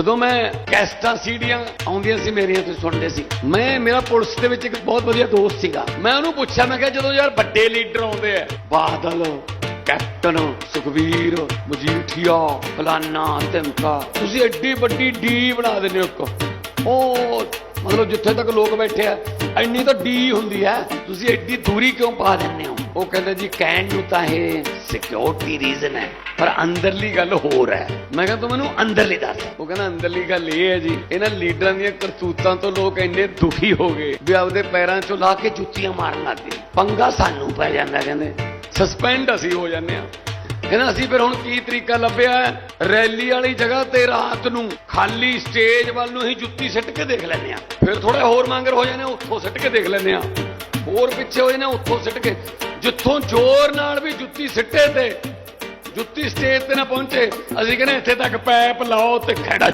ਜਦੋਂ ਮੈਂ ਕੈਸਟਾਂ ਸੀਡੀਆਂ ਆਉਂਦੀਆਂ ਸੀ ਮੇਰੀਆਂ ਤੇ ਸੁਣਦੇ ਸੀ। ਮੈਂ, ਮੇਰਾ ਪੁਲਿਸ ਦੇ ਵਿੱਚ ਇੱਕ ਬਹੁਤ ਵਧੀਆ ਦੋਸਤ ਸੀਗਾ। ਮੈਂ ਉਹਨੂੰ ਪੁੱਛਿਆ, ਮੈਂ ਕਿਹਾ, ਜਦੋਂ ਯਾਰ ਵੱਡੇ ਲੀਡਰ ਆਉਂਦੇ ਆ, ਬਾਦਲ, ਕੈਪਟਨ ਸੁਖਵੀਰ ਮਜੀਠੀਆ, ਫਲਾਨਾ, ਧਮਕਾ, ਤੁਸੀਂ ਐਡੀ ਵੱਡੀ ਡੀ ਬਣਾ ਦਿੰਦੇ ਹੋ ਇੱਕ। ਉਹ ਮਤਲਬ ਜਿੱਥੇ ਤੱਕ ਲੋਕ ਬੈਠੇ ਆ, ਇੰਨੀ ਤਾਂ ਡੀ ਹੁੰਦੀ ਹੈ ਤੁਸੀਂ ਐਡੀ ਦੂਰੀ ਕਿਉਂ ਪਾ ਦਿੰਦੇ ਹੋ? ਉਹ ਕਹਿੰਦੇ ਜੀ, ਕਹਿਣ ਨੂੰ ਤਾਂ ਇਹ ਸਿਕਿਉਰਿਟੀ ਰੀਜ਼ਨ ਹੈ, ਪਰ ਅੰਦਰਲੀ ਗੱਲ ਹੋਰ ਹੈ। ਮੈਂ ਕਹਿੰਦਾ ਤੂੰ ਮੈਨੂੰ ਅੰਦਰਲੀ ਦੱਸ। ਉਹ ਕਹਿੰਦਾ, ਅੰਦਰਲੀ ਗੱਲ ਇਹ ਹੈ ਜੀ, ਇਹਨਾਂ ਲੀਡਰਾਂ ਦੀਆਂ ਕਰਤੂਤਾਂ ਤੋਂ ਲੋਕ ਇੰਨੇ ਦੁਖੀ ਹੋ ਗਏ ਵੀ ਆਪਦੇ ਪੈਰਾਂ 'ਚੋਂ ਲਾ ਕੇ ਜੁੱਤੀਆਂ ਮਾਰਨ ਲੱਗ ਗਏ। ਪੰਗਾ ਸਾਨੂੰ ਪੈ ਜਾਂਦਾ, ਕਹਿੰਦੇ। ਸਸਪੈਂਡ ਅਸੀਂ ਹੋ ਜਾਂਦੇ ਆ ਕਹਿੰਦਾ ਅਸੀਂ ਫਿਰ ਹੁਣ ਕੀ ਤਰੀਕਾ ਲੱਭਿਆ ਰੈਲੀ ਵਾਲੀ ਜਗ੍ਹਾ ਤੇ ਰਾਤ ਨੂੰ ਖਾਲੀ ਸਟੇਜ ਵੱਲ ਨੂੰ ਹੀ ਜੁੱਤੀ ਸਿੱਟ ਕੇ ਦੇਖ ਲੈਂਦੇ ਆ ਫਿਰ ਥੋੜੇ ਹੋਰ ਮੰਗਰ ਹੋ ਜਾਂਦੇ ਉੱਥੋਂ ਸਿੱਟ ਕੇ ਦੇਖ ਲੈਂਦੇ ਆ ਹੋਰ ਪਿੱਛੇ ਹੋ ਜਾਂਦੇ ਉੱਥੋਂ ਸਿੱਟ ਕੇ। ਜਿੱਥੋਂ ਜ਼ੋਰ ਨਾਲ ਵੀ ਜੁੱਤੀ ਸਿੱਟੇ ਤੇ, ਜੁੱਤੀ ਸਟੇਜ ਤੇ ਨਾ ਪਹੁੰਚੇ, ਅਸੀਂ ਕਹਿੰਦੇ ਇੱਥੇ ਤੱਕ ਪੈਪ ਲਾਓ ਤੇ ਖੜਾ